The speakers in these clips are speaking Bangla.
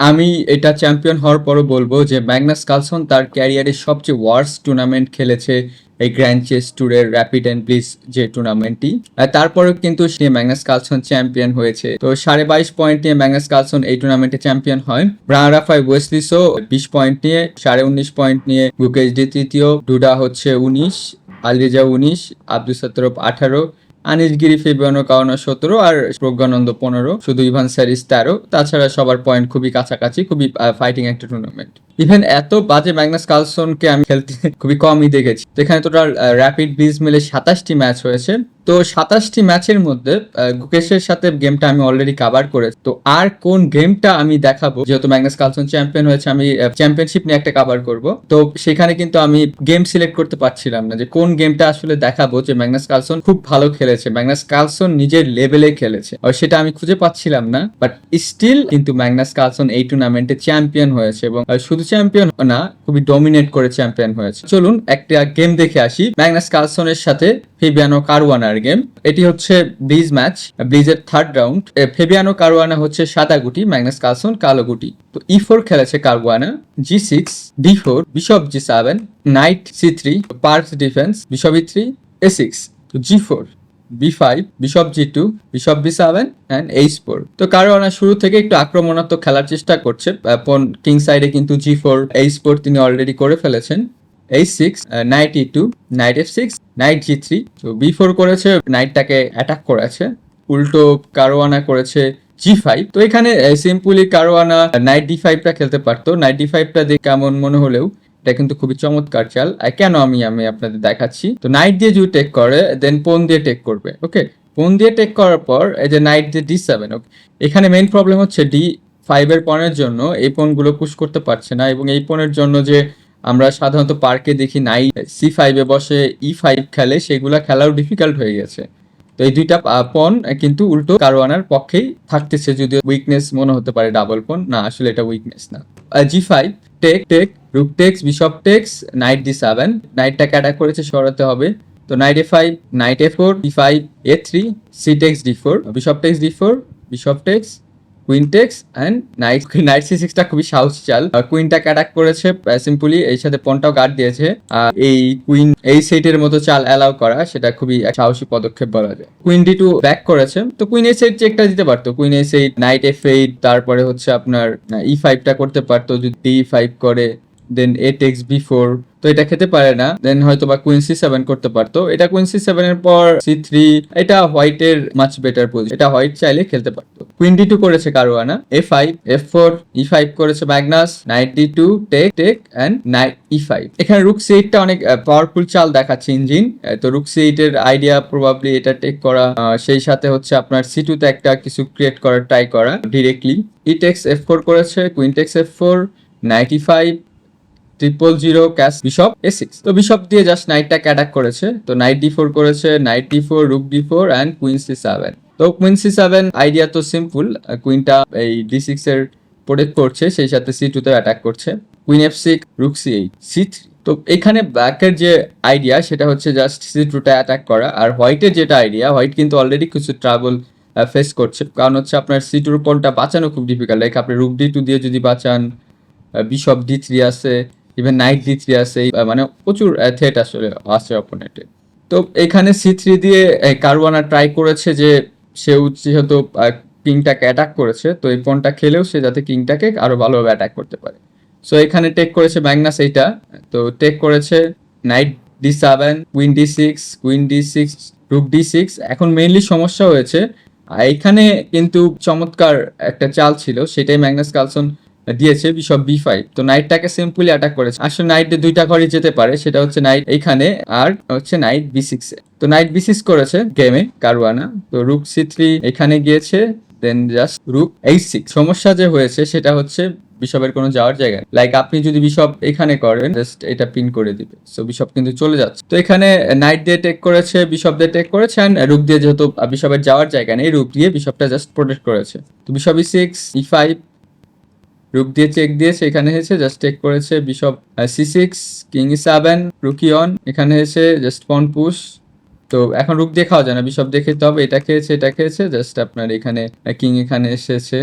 আমি এটা চ্যাম্পিয়ন হওয়ার পরও বলব যে ম্যাগনাস কালসন তার ক্যারিয়ারের সবচেয়ে ওয়ার্স টুর্নামেন্ট খেলেছে এই গ্র্যান্ড চেস ট্যুরের র্যাপিড অ্যান্ড ব্লিস যে টুর্নামেন্টটি তারপরেও কিন্তু সে ম্যাগনাস কালসন চ্যাম্পিয়ন হয়েছে। তো সাড়ে বাইশ পয়েন্ট নিয়ে ম্যাগনাস কালসন এই টুর্নামেন্টে চ্যাম্পিয়ন হয়। ব্রান রাফাই ওয়েসলিসও বিশ পয়েন্ট নিয়ে, সাড়ে উনিশ পয়েন্ট নিয়ে গুকেশ ডি তৃতীয় ডুডা হচ্ছে উনিশ আলরিজা উনিশ আব্দুল সত্তরফ আঠারো আনিসগিরি ফেবিয়ানো কাওনা সতেরো আর প্রজ্ঞানন্দ পনেরো, শুধু ইভান স্যারিস তেরো। তাছাড়া সবার পয়েন্ট খুবই কাছাকাছি, খুবই ফাইটিং একটা টুর্নামেন্ট ইভেন এত বাজে ম্যাগনাস কালসনকে আমি খেলতে খুবই কমই দেখেছি। তো এখানে টোটাল র্যাপিড বিজ মিলে সাতাশটি ম্যাচ হয়েছে। তো সাতাশটি ম্যাচের মধ্যে গুকেশের সাথে গেমটা আমি অলরেডি কাভার করেছি। তো আর কোন গেমটা আমি দেখাবো? যেহেতু ম্যাগনাস কালসন চ্যাম্পিয়ন হয়েছে, আমি চ্যাম্পিয়নশিপ নিয়ে একটা কাভার করব। তো সেখানে কিন্তু আমি গেম সিলেক্ট করতে পারছিলাম না যে কোন গেমটা আসলে দেখাবো যে ম্যাগনাস কালসন খুব ভালো খেলেছে। ম্যাগনাস কালসন নিজের লেভেলে খেলেছে। আর সেটা আমি খুঁজে পাচ্ছিলাম না বাট স্টিল কিন্তু ম্যাগনাস কালসন এই টুর্নামেন্টে চ্যাম্পিয়ন হয়েছে এবং শুধু চ্যাম্পিয়ন না, খুবই ডমিনেট করে চ্যাম্পিয়ন হয়েছে। চলুন একটা গেম দেখে আসি। ম্যাগনাস কালসনের সাথে ফেবিয়ানো কারওয়ানার গেম এটি হচ্ছে ব্লিজ ম্যাচ ব্লিজের থার্ড রাউন্ড ফেবিয়ানো কারওয়ানা হচ্ছে সাদা গুটি ম্যাগনাস কালসন কালো গুটি। তো ই ফোর খেলেছে Caruana G six D four bishop G seven knight C three Pirc defence bishop E three A six তো G four B five bishop G two bishop B seven and H four তো কারোয়ানা শুরু থেকে একটু আক্রমণাত্মক খেলার চেষ্টা করছে। কিং সাইডে কিন্তু জি ফোর এইচ ফোর তিনি অলরেডি করে ফেলেছেন। H six knight E two knight F six knight G three তো বি ফোর করেছে নাইটটাকে অ্যাটাক করেছে। উল্টো কারোয়ানা করেছে জি ফাইভ তো, এখানে সিম্পলি কারোয়ানা নাইট ডি ফাইভটা খেলতে পারতো। নাইট ডি ফাইভটা দেখে কেমন মনে হলেও, এটা কিন্তু খুবই চমৎকার চাল কেন আমি আমি আপনাদের দেখাচ্ছি? তো নাইট দিয়ে যদি টেক করে দেন পোন দিয়ে টেক করবে ওকে পোন দিয়ে টেক করার পর, এই যে নাইট দিয়ে ডি সেভেন ওকে এখানে মেইন প্রবলেম হচ্ছে ডি ফাইভের পনেরো জন্য, এই পনগুলো পুশ করতে পারছে না। এবং এই পনেরো জন্য যে আমরা সাধারণত পার্কে দেখি নাইট সি ফাইভে বসে ই ফাইভ খেলে, সেগুলা খেলাও ডিফিকাল্ট হয়ে গেছে। তো এই দুইটা পন কিন্তু উল্টো কারোয়ানার পক্ষেই থাকতেছে, যদিও উইকনেস মনে হতে পারে ডাবল পন না, আসলে এটা উইকনেস না। G five take take rook takes bishop takes knight D seven নাইটটাকে attack করেছে, সরাতে হবে। তো knight A five knight A four D five A three C takes D four bishop takes D four bishop takes queen takes and knight knight C সিক্সটা খুবই সাহসী চাল। কুইনটাকে অ্যাটাক করেছে সিম্পলি এর সাথে পনটাও গার্ড দিয়েছে। আর এই কুইন এই সেটের মতো চাল অ্যালাউ করা, সেটা খুবই সাহসী পদক্ষেপ বলা যায়। কুইন ডি টু ব্যাক করেছে। তো কুইন এ সেট চেকটা দিতে পারতো। Queen A set knight F eight তারপরে হচ্ছে আপনার ই ফাইভটা করতে পারতো। যদি ডি ফাইভ করে দেন এ টেক্স বি ফোর তো এটা খেতে পারে না দেন হয়তো বা কুইন সি সেভেন করতে পারতো। এটা কুইন সি সেভেন এর পর সি থ্রি এটা হোয়াইট এর মাছ বেটার পজিশন এটা হোয়াইট চাইলে খেলতে পারতো। কুইন ডি টু করেছে Caruana a five f four e five করেছে Magnus knight d two take take and knight e five এখানে রুক সি এইটটা অনেক পাওয়ারফুল চাল দেখাচ্ছে ইঞ্জিন তো রুক সি এইট এর আইডিয়া প্রবাবলি এটা টেক করা সেই সাথে হচ্ছে আপনার সি টুতে একটা কিছু ক্রিয়েট করার ট্রাই করা directly e takes f four করেছে queen takes f four ninety five triple zero cash bishop a six তো বিশপ দিয়ে জাস্ট নাইটটাকে অ্যাটাক করেছে। তো নাইট ডি ফোর করেছে knight d four rook d four and queen c seven তো কুইন সি সেভেন আইডিয়া তো সিম্পল কুইনটা এই ডি সিক্স এর প্রোটেক্ট করছে, সেই সাথে সি টুতে অ্যাটাক করছে। Queen f six rook c eight c three তো এখানে ব্ল্যাকের যে আইডিয়া সেটা হচ্ছে জাস্ট সি টুটা অ্যাটাক করা। আর হোয়াইটের যেটা আইডিয়া হোয়াইট কিন্তু অলরেডি কিছু ট্রাবল ফেস করছে। কারণ হচ্ছে আপনার সি টুর পলটা বাঁচানো খুব ডিফিকাল্ট লাইক আপনি রুক ডি টু দিয়ে যদি বাঁচান বিশপ ডি থ্রি আছে ইভেন নাইট ডি থ্রি আছে মানে প্রচুর থ্রেট আসলে আছে অপোনেন্টে তো এখানে সি থ্রি দিয়ে কারওয়ানা ট্রাই করেছে যে সে যেহেতু কিংটাকে অ্যাটাক করেছে, তো এই পনটা খেলেও সে যাতে কিংটাকে আরও ভালোভাবে অ্যাটাক করতে পারে। সো এখানে টেক করেছে ম্যাগনাস এইটা। তো টেক করেছে knight D seven queen D six queen D six rook D six এখন মেইনলি সমস্যা হয়েছে। এখানে কিন্তু চমৎকার একটা চাল ছিল, সেটাই ম্যাগনাস কালসন দিয়েছে বিশপ বি ফাইভ তো নাইটটাকে সিম্পলি অ্যাটাক করেছে। আসলে নাইট দুইটা ঘরে যেতে পারে, সেটা হচ্ছে নাইট এইখানে আর হচ্ছে নাইট বি সিক্সে তো নাইট বি সিক্স করেছে গেমে কারওয়ানা তো রুক সি থ্রি এখানে গিয়েছে then just rook eight six সমস্যা যে হয়েছে, সেটা হচ্ছে বিশপের কোনো যাওয়ার জায়গা লাইক আপনি যদি বিশপ এখানে করেন জাস্ট এটা পিন করে দিবে। সো বিশপ কিন্তু চলে যাচ্ছে। তো এখানে নাইট দিয়ে টেক করেছে, বিশপ দিয়ে টেক করেছে অ্যান্ড রুক দিয়ে যেহেতু বিশপের যাওয়ার জায়গা নেই রুক দিয়ে বিশপটা জাস্ট প্রোটেক্ট করেছে। তো bishop e six e five rook দিয়ে চেক দিয়েছে এখানে এসে জাস্ট টেক করেছে bishop c six king seven rook e one এখানে এসে জাস্ট পন পুশ তো এখন রুক দিয়ে খাওয়া যায় না বিশপ দেখে খেতে হবে, এটা খেয়েছে এটা খেয়েছে জাস্ট আপনার এখানে কিং এখানে এসেছে।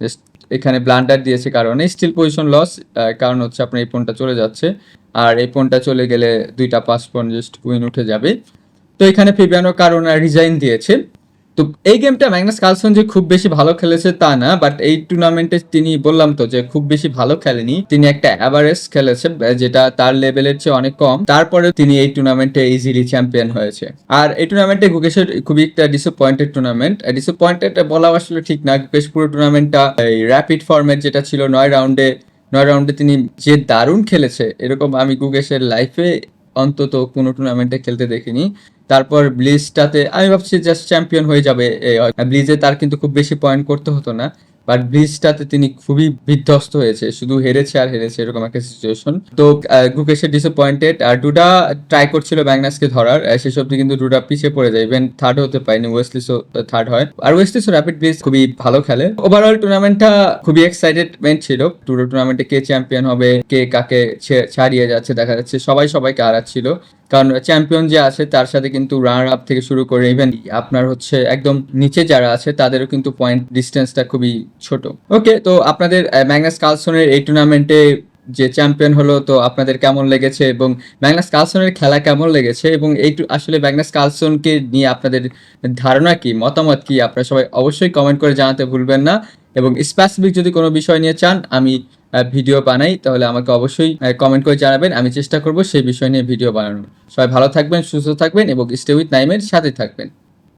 জাস্ট এখানে ব্লান্ডার দিয়েছে কারণে স্টিল পজিশন লস কারণ হচ্ছে আপনার এই পয়েন্টটা চলে যাচ্ছে। আর এই পয়েন্টটা চলে গেলে দুইটা পাঁচ পয়েন্ট জাস্ট উইন উঠে যাবে। তো এখানে ফিবিয়ানো কারণে রিজাইন দিয়েছে। তো এই গেমটা ম্যাগনাস কালসন যে খুব বেশি ভালো খেলেছে তা না বাট এই টুর্নামেন্টে তিনি বললাম তো যে খুব বেশি ভালো খেলেনি। তিনি একটা অ্যাভারেজ খেলেছে, যেটা তার লেভেলের চেয়ে অনেক কম। তারপরে তিনি এই টুর্নামেন্টে ইজিলি চ্যাম্পিয়ন হয়েছে। আর এই টুর্নামেন্টে গুকেশের খুবই একটা ডিসঅ্যাপয়েন্টেড টুর্নামেন্ট ডিসঅ্যাপয়েন্টেড বলা আসলে ঠিক না, গুকেশ পুরো টুর্নামেন্টটা এই র্যাপিড ফর্মেট যেটা ছিল নয় রাউন্ডে নয় রাউন্ডে তিনি যে দারুণ খেলেছে, এরকম আমি গুকেশের লাইফে অন্তত কোনো টুর্নামেন্টে খেলতে দেখিনি। তারপর ব্লিজটাতে আমি ভাবছি জাস্ট চ্যাম্পিয়ন হয়ে যাবে ব্লিজে তার কিন্তু খুব বেশি পয়েন্ট করতে হতো না। বাট ব্লিজটাতে তিনি খুবই বিধ্বস্ত হয়েছে, শুধু হেরেছে আর হেরেছে এরকম একটা সিচুয়েশন তো গুকেশের ডিসঅ্যাপয়েন্টেড আর ডুডা ট্রাই করছিল ব্যাংনাসকে ধরার শেষ অব্দি কিন্তু ডুডা পিছিয়ে পড়ে যায় ইভেন থার্ড হতে পারেনি ওয়েস্টলিসও থার্ড হয়। আর ওয়েস্টলিসও র্যাপিড ব্রিজ খুবই ভালো খেলে। ওভারঅল টুর্নামেন্টটা খুবই এক্সাইটেডমেন্ট ছিল। পুরো টুর্নামেন্টে কে চ্যাম্পিয়ন হবে, কে কাকে ছাড়িয়ে যাচ্ছে, দেখা যাচ্ছে, সবাই সবাইকে হারাচ্ছিল। কারণ চ্যাম্পিয়ন যে আছে, তার সাথে কিন্তু রানার আপ থেকে শুরু করে ইভেন আপনার হচ্ছে একদম নিচে যারা আছে, তাদেরও কিন্তু পয়েন্ট ডিস্টেন্সটা খুবই ছোট। ওকে তো আপনাদের ম্যাগনাস কালসনের এই টুর্নামেন্টে যে চ্যাম্পিয়ন হলো, তো আপনাদের কেমন লেগেছে এবং ম্যাগনাস কালসনের খেলা কেমন লেগেছে এবং এই আসলে ম্যাগনাস কালসনকে নিয়ে আপনাদের ধারণা কি, মতামত কি, আপনারা সবাই অবশ্যই কমেন্ট করে জানাতে ভুলবেন না এবং স্পেসিফিক যদি কোনো বিষয় নিয়ে চান, আমি ভিডিও বানাই, তাহলে আমাকে অবশ্যই কমেন্ট করে জানাবেন। আমি চেষ্টা করব সেই বিষয় নিয়ে ভিডিও বানানোর। সবাই ভালো থাকবেন, সুস্থ থাকবেন এবং স্টে উইথ নাইমের সাথে থাকবেন।